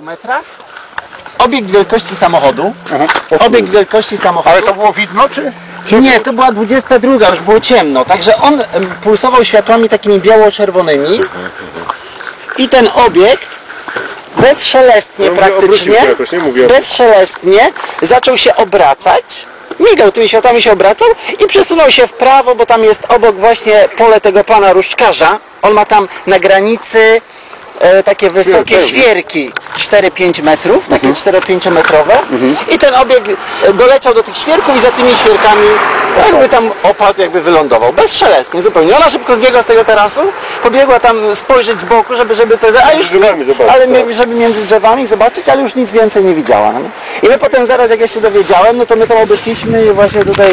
metrach. Obiekt wielkości samochodu. Mhm. Obiekt wielkości samochodu. Ale to było widno, czy? Nie, to była 22, już było ciemno, także on em, pulsował światłami takimi biało-czerwonymi i ten obiekt bezszelestnie mówię, obrócił praktycznie, się jakoś, nie mówię. bezszelestnie zaczął się obracać, migał tymi światłami się obracał i przesunął się w prawo, bo tam jest obok właśnie pole tego pana ruszczkarza, on ma tam na granicy e, takie wysokie świerki 4-5 metrów, takie Mhm. 4-5 metrowe i ten obiekt e, doleciał do tych świerków i za tymi świerkami jakby tam opadł, jakby wylądował. Bezszelestnie zupełnie. Ona szybko zbiegła z tego tarasu, pobiegła tam spojrzeć z boku, żeby, żeby to... A już, drzewami zobaczyć, ale tak. żeby między drzewami zobaczyć, ale już nic więcej nie widziała. No. nie? I my potem zaraz jak ja się dowiedziałem, no to my tam obeszliśmy właśnie tutaj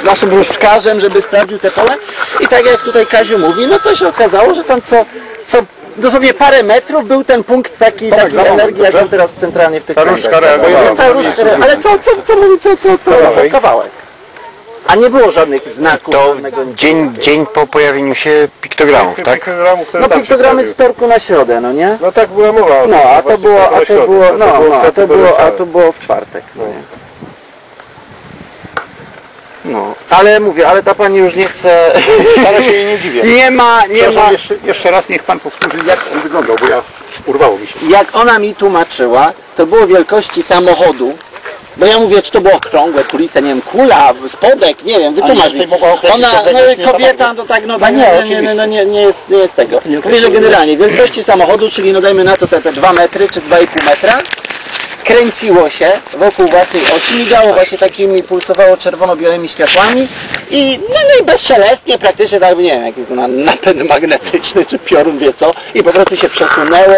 z naszym różdżkarzem, żeby sprawdził te pole i tak jak tutaj Kaziu mówi, no to się okazało, że tam co, co dosłownie parę metrów był ten punkt taki, Tak, takiej moment, energii, jak teraz centralnie w tych Ta różdżka reagowała. Ta różdżka Ale co, co, co mówi, co, co, co, co Kawałek. A nie było żadnych znaków. To dzień, dzień po pojawieniu się piktogramów, tak? Piktogramów, które No piktogramy z wtorku na środę, no nie? No tak była mowa. No, a to było, a na to było, no, no, a to było, a to było w czwartek. No, nie? No, ale mówię, ale ta pani już nie chce, Ale się jej nie dziwię. nie ma, nie ma, Przepraszam, jeszcze, jeszcze raz niech pan powtórzy, jak on wyglądał, bo ja urwało mi się. jak ona mi tłumaczyła, to było wielkości samochodu, bo ja mówię, czy to było okrągłe, kulisa, nie wiem, kula, spodek, nie wiem, wytłumacz mi. Ona, no kobieta, to tak, no, No nie, nie, nie, no, nie, nie, jest, nie jest tego. Mówię, że generalnie wielkości samochodu, czyli no dajmy na to te, te 2 metry, czy 2,5 metra, kręciło się wokół własnej osi, migało właśnie takimi, pulsowało czerwono-białymi światłami i no, no i bezszelestnie praktycznie tak, nie wiem, jak na napęd magnetyczny czy piorun wie co i po prostu się przesunęło